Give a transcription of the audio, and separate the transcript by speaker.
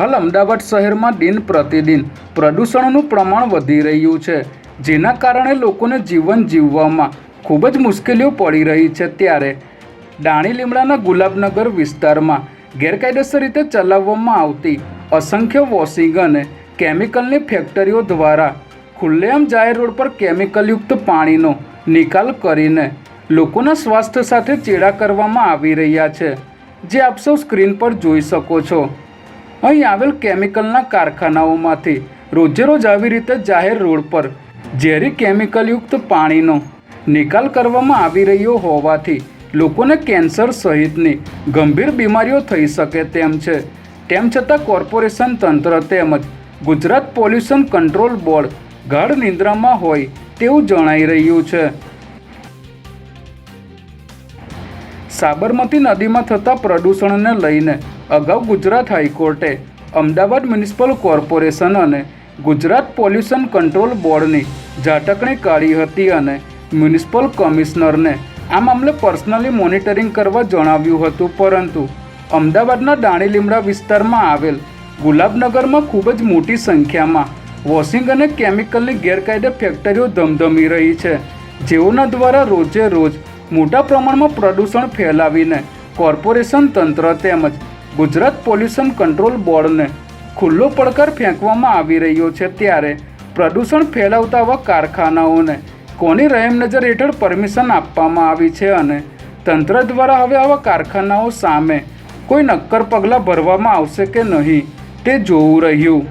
Speaker 1: હાલ અમદાવાદ શહેરમાં દિન પ્રતિદિન પ્રદૂષણનું પ્રમાણ વધી રહ્યું છે. જેના કારણે લોકોને જીવન જીવવામાં ખૂબ જ મુશ્કેલીઓ પડી રહી છે ત્યારે ડાણી લીમડાના ગુલાબનગર વિસ્તારમાં ગેરકાયદેસર રીતે ચલાવવામાં આવતી અસંખ્ય વોશિંગ અને કેમિકલની ફેક્ટરીઓ દ્વારા ખુલ્લેઆમ જાહેર રોડ પર કેમિકલયુક્ત પાણીનો નિકાલ કરીને લોકોના સ્વાસ્થ્ય સાથે ચેડા કરવામાં આવી રહ્યા છે. જે આપ સૌ સ્ક્રીન પર જોઈ શકો છો. અહીં આવેલ કેમિકલના કારખાનાઓમાંથી રોજે રોજ આવી રીતે જાહેર રોડ પર ઝેરી કેમિકલયુક્ત પાણીનો નિકાલ કરવામાં આવી રહ્યો હોવાથી લોકોને કેન્સર સહિતની ગંભીર બીમારીઓ થઈ શકે તેમ છે. તેમ છતાં કોર્પોરેશન તંત્ર તેમજ ગુજરાત પોલ્યુશન કંટ્રોલ બોર્ડ ગાઢ નિંદ્રામાં હોય તેવું જણાઈ રહ્યું છે. સાબરમતી નદીમાં થતા પ્રદૂષણને લઈને અગાઉ ગુજરાત હાઈકોર્ટે અમદાવાદ મ્યુનિસિપલ કોર્પોરેશન અને ગુજરાત પોલ્યુશન કંટ્રોલ બોર્ડની ઝાટકણી કાઢી હતી અને મ્યુનિસિપલ કમિશનરને આ મામલે પર્સનલી મોનિટરિંગ કરવા જણાવ્યું હતું. પરંતુ અમદાવાદના દાણી લીમડા વિસ્તારમાં આવેલ ગુલાબનગરમાં ખૂબ જ મોટી સંખ્યામાં વોશિંગ અને કેમિકલની ગેરકાયદે ફેક્ટરીઓ ધમધમી રહી છે. જેઓના દ્વારા રોજે રોજ મોટા પ્રમાણમાં પ્રદૂષણ ફેલાવીને કોર્પોરેશન તંત્ર તેમજ ગુજરાત પોલ્યુશન કંટ્રોલ બોર્ડને ખુલ્લો પડકાર ફેંકવામાં આવી રહ્યો છે ત્યારે પ્રદૂષણ ફેલાવતા આવા કારખાનાઓને કોની રહેમ નજર હેઠળ પરમિશન આપવામાં આવી છે અને તંત્ર દ્વારા હવે આવા કારખાનાઓ સામે કોઈ નક્કર પગલાં ભરવામાં આવશે કે નહીં તે જોવું રહ્યું.